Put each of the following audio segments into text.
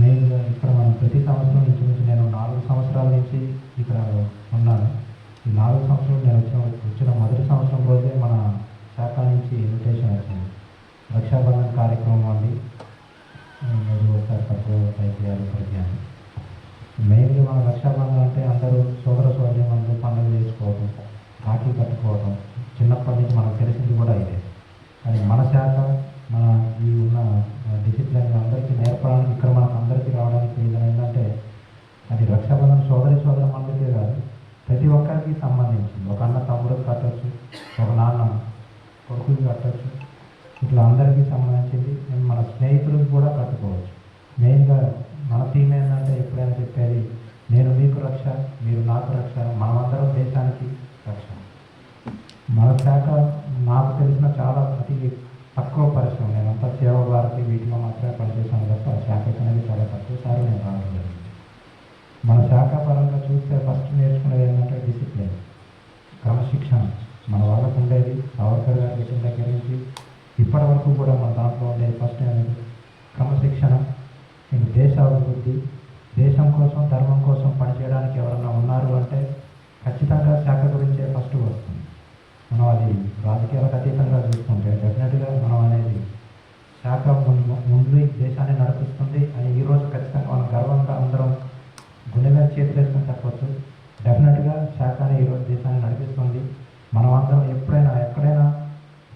మెయిన్గా ఇక్కడ మనం ప్రతి సంవత్సరం నుంచి నుంచి నేను నాలుగు సంవత్సరాల నుంచి ఇక్కడ ఉన్నాను. ఈ నాలుగు సంవత్సరాలు నేను వచ్చిన వచ్చిన మొదటి సంవత్సరం రోజే మన శాఖ నుంచి ఇన్విటేషన్ వచ్చింది. రక్షాబంధన్ కార్యక్రమం అండి. మీరు ఒకసారి తక్కువ టైప్ చేయాలి మెయిన్గా మన రక్షాబంధన్ అంటే అందరూ సోదర సోదరి పండుగ చేసుకోవడం రాఖీ కట్టుకోవడం చిన్నప్పటి నుంచి మనకు తెలిసింది కూడా ఇదే కానీ మన శాఖ మన ఈ ఉన్న డిసిప్లిన్ అందరికీ నేర్పడానికి ఇక్కడ మనకు అందరికీ రావడానికి రీజన్ ఏంటంటే అది రక్షాబంధన్ సోదరి సోదర మనకే కాదు ప్రతి ఒక్కరికి సంబంధించింది ఒక అన్న తమ్ముడికి కట్టవచ్చు ఒక నాన్న కొడుకులు కట్టచ్చు. ఇట్లా అందరికీ సంబంధించింది. మేము మన స్నేహితులకు కూడా కట్టుకోవచ్చు. మెయిన్గా మన థీమ్ ఏంటంటే ఎప్పుడైనా చెప్పేది నేను మీకు రక్ష మీరు నాకు రక్ష మనమందరం దేశానికి రక్ష. మన శాఖ నాకు తెలిసిన చాలా అతి తక్కువ పరిశ్రమ. నేనంతా సేవ భారతి వీటిలో మాత్రమే పనిచేశాను తప్ప శాఖ అనేది చాలా తక్కువ సార్లు నేను రావడం జరిగింది. మన శాఖ పరంగా చూస్తే ఫస్ట్ నేర్చుకునేది ఏంటంటే డిసిప్లిన్ క్రమశిక్షణ మన వాళ్ళకు ఉండేది సావర్కర్ గారు పెట్టిన దగ్గర నుంచి ఇప్పటి వరకు కూడా మన దాంట్లో నేను ఫస్ట్ టైం క్రమశిక్షణ ఇంక దేశాభివృద్ధి దేశం కోసం ధర్మం కోసం పనిచేయడానికి ఎవరన్నా ఉన్నారు అంటే ఖచ్చితంగా శాఖ గురించే ఫస్ట్ వస్తుంది మనం అది రాజకీయాలకు అతీతంగా చూసుకుంటే డెఫినెట్గా మనం అనేది శాఖ ముందు ముందు ఈ దేశాన్ని నడిపిస్తుంది అని ఈరోజు ఖచ్చితంగా మనం గర్వంగా అందరం గుండె మీద చేతులు వేసుకొని చెప్పవచ్చు డెఫినెట్గా శాఖనే ఈరోజు దేశాన్ని నడిపిస్తుంది మనం అందరం ఎప్పుడైనా ఎక్కడైనా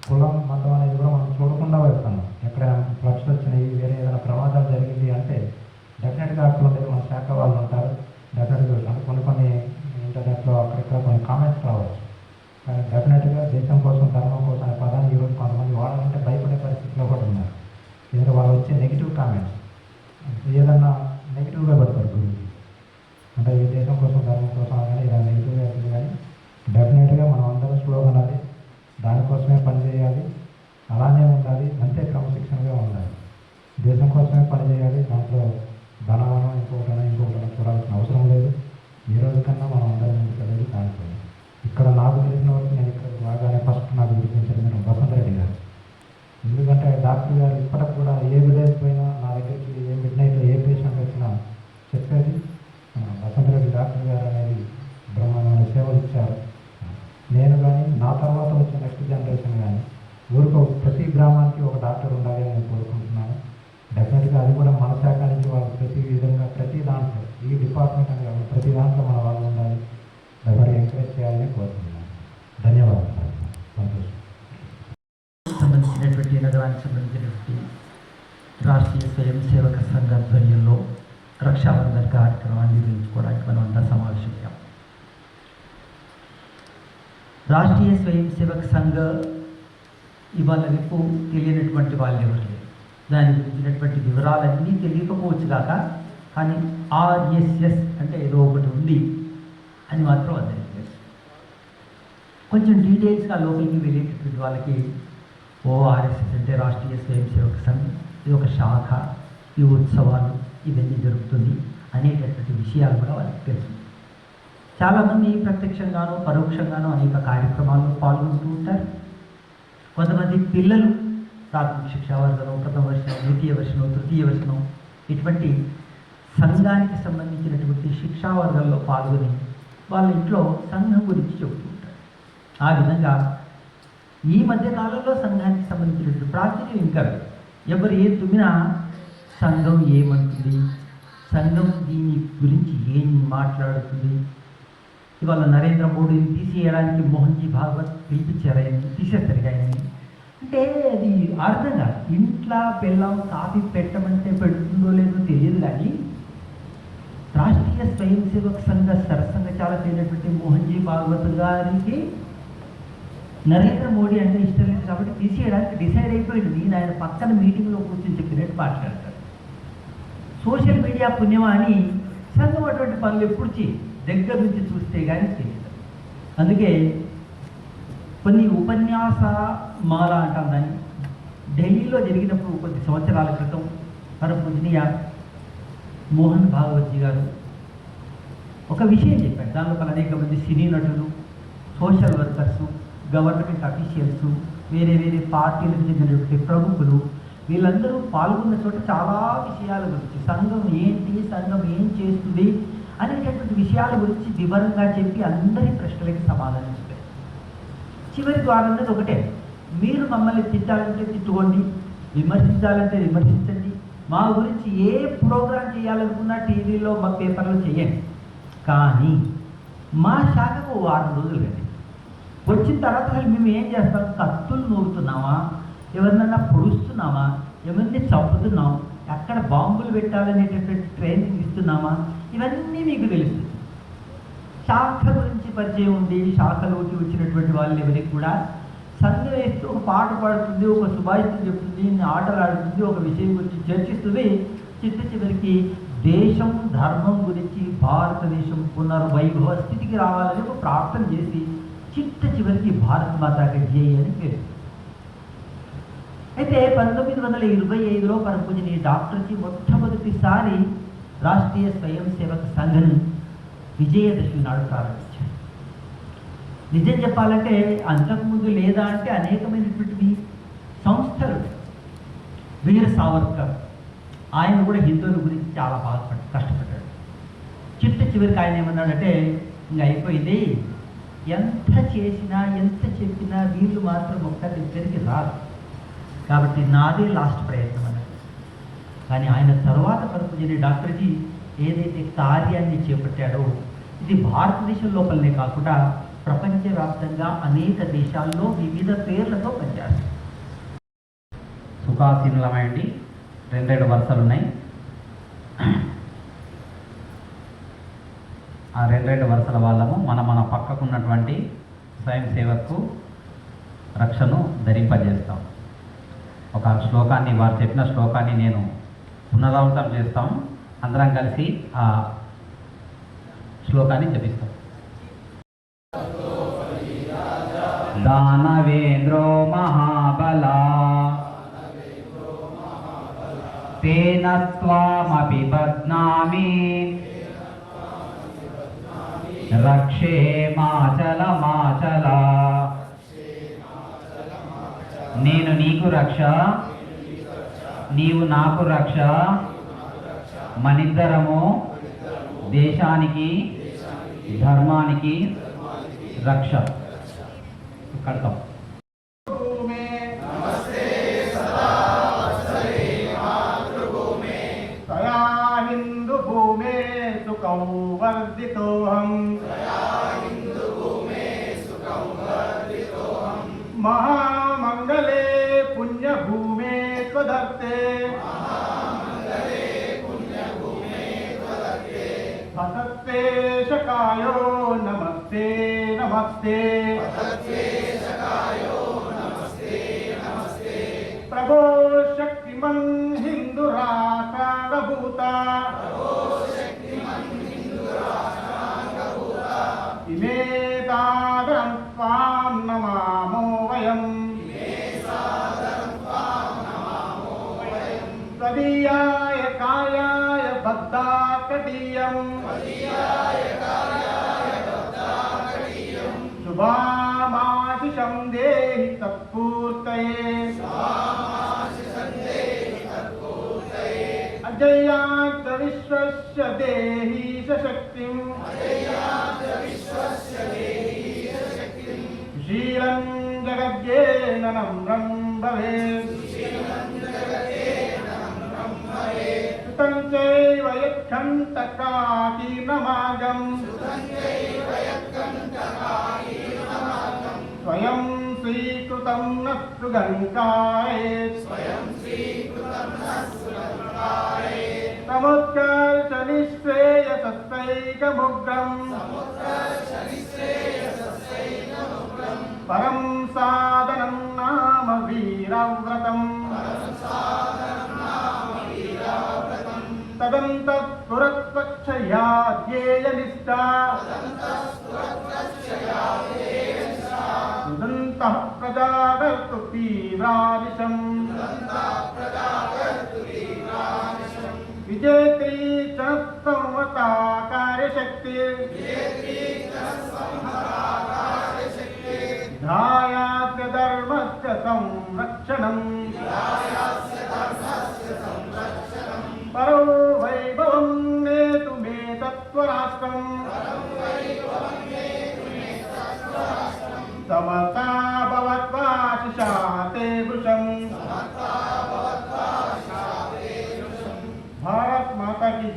కులం మతం అనేది కూడా మనం చూడకుండా వెళ్తున్నాం ఎక్కడైనా ఫ్లడ్స్ వచ్చినాయి వేరే ఏదైనా ప్రమాదాలు జరిగింది అంటే డెఫినెట్గా అక్కడ ఉండేది మన శాఖ వాళ్ళు ఉంటారు డెఫినెట్గా అంటే కొన్ని కొన్ని ఇంటర్నెట్లో అక్కడిక్కడ కొన్ని కామెంట్స్ రావచ్చు కానీ డెఫినెట్గా దేశం కోసం ధర్మం కోసం అనే పదాన్ని ఈరోజు కొంతమంది వాడాలంటే భయపడే పరిస్థితిలో కూడా ఉన్నారు ఎందుకంటే వాళ్ళు వచ్చే నెగిటివ్ కామెంట్స్ ఏదన్నా నెగిటివ్గా పెడతారు గురించి అంటే ఈ దేశం కోసం ధర్మం కోసం కానీ ఇలా నెగిటివ్గా అవుతుంది కానీ డెఫినెట్గా మనం అందరం స్లోగన్ అది. దానికోసమే పనిచేయాలి అలానే ఉండాలి. అంతే క్రమశిక్షణగా ఉండాలి. దేశం కోసమే పనిచేయాలి దాంట్లో ధనవనం ఇంకొకటన ఇంకొకటన చూడాల్సిన అవసరం లేదు. ప్రతి గ్రామానికి ఒక డాక్టర్ ఉండాలి అని నేను కోరుకుంటున్నాను. డెఫినెట్గా అది కూడా మన శాఖ నుంచి వాళ్ళు ప్రతి విధంగా ప్రతి దాంట్లో ఈ డిపార్ట్మెంట్ అని కాదు ప్రతి దాంట్లో మన వాళ్ళు ఉండాలి. ఎవరు ఎంకరేజ్ చేయాలని కోరుకుంటున్నాను. ధన్యవాదాలు. సంతోషం. సంబంధించినటువంటి నగరానికి సంబంధించినటువంటి రాష్ట్రీయ స్వయం సేవక సంఘ ఆధ్వర్యంలో రక్షాబంధన్ కార్యక్రమాన్ని నిర్వహించుకోవడానికి మనం అంతా సమావేశమయ్యాం. రాష్ట్రీయ స్వయం సేవక సంఘ ఇవాళ రేపు తెలియనటువంటి వాళ్ళు ఎవరు లేరు. దాని గురించినటువంటి వివరాలన్నీ తెలియకపోవచ్చు కాక కానీ ఆర్ఎస్ఎస్ అంటే ఏదో ఒకటి ఉంది అని మాత్రం అందరికీ తెలుసు. కొంచెం డీటెయిల్స్గా లోపలికి వెళ్ళేటటువంటి వాళ్ళకి ఓఆర్ఎస్ఎస్ అంటే రాష్ట్రీయ స్వయం సేవక సంఘం ఇది ఒక శాఖ ఈ ఉత్సవాలు ఇవన్నీ జరుగుతుంది అనేటటువంటి విషయాలు కూడా వాళ్ళకి తెలుసు. చాలామంది ప్రత్యక్షంగానో పరోక్షంగానో అనేక కార్యక్రమాల్లో పాల్గొంటూ ఉంటారు. కొంతమంది పిల్లలు ప్రాథమిక శిక్షావర్గం ప్రథమ వర్షం ద్వితీయ వర్షం తృతీయ వర్షం ఇటువంటి సంఘానికి సంబంధించినటువంటి శిక్షావర్గంలో పాల్గొని వాళ్ళ ఇంట్లో సంఘం గురించి చెబుతూ ఉంటారు. ఆ విధంగా ఈ మధ్య కాలంలో సంఘానికి సంబంధించినటువంటి ప్రాచుర్యం ఇంకా ఎవరు ఏ తుమ్మినా సంఘం ఏమంటుంది? సంఘం దీని గురించి ఏం మాట్లాడుతుంది? ఇవాళ నరేంద్ర మోడీని తీసేయడానికి మోహన్జీ భాగవత్ పిలిపించారని తీసేస్తారు ఆయన్ని. అంటే అది అర్థం కాదు. ఇంట్లో పిల్లం కాఫీ పెట్టమంటే పెడుతుందో లేదో తెలియదు కానీ రాష్ట్రీయ స్వయం సేవక సంఘ సరసంఘ చాలా అయినటువంటి మోహన్జీ భాగవత్ గారికి నరేంద్ర మోడీ అంటే ఇష్టం లేదు కాబట్టి తీసేయడానికి డిసైడ్ అయిపోయింది. నేను ఆయన పక్కన మీటింగ్లో కూర్చొని చెప్పినట్టు మాట్లాడతారు. సోషల్ మీడియా పుణ్యమా అని సంఘం అటువంటి పనులు ఎప్పుడు చేయి దగ్గర నుంచి చూస్తే కానీ తెలియదు. అందుకే కొన్ని ఉపన్యాస మాల అంటాం దాన్ని. ఢిల్లీలో జరిగినప్పుడు కొద్ది సంవత్సరాల క్రితం మన పూజనీయ మోహన్ భాగవత్జీ గారు ఒక విషయం చెప్పారు. దానిలో అనేక మంది సినీ నటులు సోషల్ వర్కర్స్ గవర్నమెంట్ అఫీషియల్స్ వేరే వేరే పార్టీలకు చెందినటువంటి ప్రముఖులు వీళ్ళందరూ పాల్గొన్న చోట చాలా విషయాల గురించి సంఘం ఏంటి సంఘం ఏం చేస్తుంది అనేటటువంటి విషయాల గురించి వివరంగా చెప్పి అందరి ప్రశ్నలకి సమాధానం చెప్పారు. చివరి ద్వారా అన్నది ఒకటే. మీరు మమ్మల్ని తిట్టాలంటే తిట్టుకోండి విమర్శించాలంటే విమర్శించండి. మా గురించి ఏ ప్రోగ్రాం చేయాలనుకున్నా టీవీలో మా పేపర్లో చేయండి. కానీ మా శాఖకు వారం రోజులు కండి వచ్చిన తర్వాత అసలు మేము ఏం చేస్తాం? కత్తులు నూరుతున్నామా? ఎవరినన్నా పొడుస్తున్నామా? ఎవరిని చంపుతున్నాం? ఎక్కడ బాంబులు పెట్టాలనేటటువంటి ట్రైనింగ్ ఇస్తున్నామా? ఇవన్నీ మీకు తెలుస్తుంది శాఖ గురించి పరిచయం ఉంది శాఖలోకి వచ్చినటువంటి వాళ్ళు ఎవరికి కూడా సంఘం వేస్తూ ఒక పాట పాడుతుంది ఒక సుభాషితం చెప్తుంది ఆటలు ఆడుతుంది ఒక విషయం గురించి చర్చిస్తుంది. చిట్ట చివరికి దేశం ధర్మం గురించి భారతదేశం పునర్వైభవ స్థితికి రావాలని ఒక ప్రార్థన చేసి చిట్ట చివరికి భారత మాతాకి జై అని పేరు. అయితే పంతొమ్మిది వందల ఇరవై ఐదులో పరపూజని డాక్టర్జీ మొట్టమొదటిసారి రాష్ట్రీయ స్వయం సేవక సంఘం విజయదశమి నాడు ప్రారంభించారు. నిజం చెప్పాలంటే అంతకుముందు లేదా అంటే అనేకమైనటువంటివి సంస్థలు వీర సావర్కర్ ఆయన కూడా హిందువుల గురించి చాలా బాధపడ్డ కష్టపడ్డాడు. చిట్ట చివరికి ఆయన ఏమన్నాడంటే ఇంక అయిపోయింది. ఎంత చేసినా ఎంత చెప్పినా వీళ్ళు మాత్రం ఒక్క దగ్గరికి రాదు కాబట్టి నాదే లాస్ట్ ప్రయత్నం అన్నాడు కానీ ఆయన తర్వాత పరపజని డాక్టర్జీ ఏదైతే కార్యాన్ని చేపట్టాడో ఇది భారతదేశం లోపలనే కాకుండా ప్రపంచవ్యాప్తంగా అనేక దేశాల్లో వివిధ పేర్లతో పనిచేస్తారు సుఖాసీనులమండి రెండు రెండు వరుసలు ఉన్నాయి ఆ రెండు రెండు వరుసల వాళ్ళము మన మన పక్కకున్నటువంటి స్వయం సేవకు రక్షను ధరింపజేస్తాం. ఒక శ్లోకాన్ని వారు చెప్పిన శ్లోకాన్ని నేను పునరావృతం చేస్తాం. అందరం కలిసి ఆ శ్లోకాన్ని జపిస్తాం. దానవేంద్రో మహాబలా తేన త్వామపి బధ్నామి రక్షే మాచల మాచలా. నేను నీకు రక్ష నీవు నాకు రక్ష మనిద్దరము దేశానికి ధర్మానికి రక్ష. కడతాం. వర్ధితోహం శకాయో నమస్తే నమస్తే. ప్రభో శక్తిమన్ హిందురాకారభూత ఇమే తాగం త్వాం నమామో వయం. अजयात् विश्वस्य देहि सशक्तिम्। शीलं जगद्येन नम्रं भवेत्। सुतं चैव यत्कण्टकाकीर्णमागम् स्वयं स्वीकृतं न सृगङ्काये समुत्कर्ष निःश्रेयसस्तैकमुग्रम् परं साधनं नाम वीरव्रतम् तदन्तः पुरत्वक्षया ध्येयनिष्ठा सुदन्तः प्रजागर्तु तीव्रानिशम् விஜயத்தை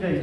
జై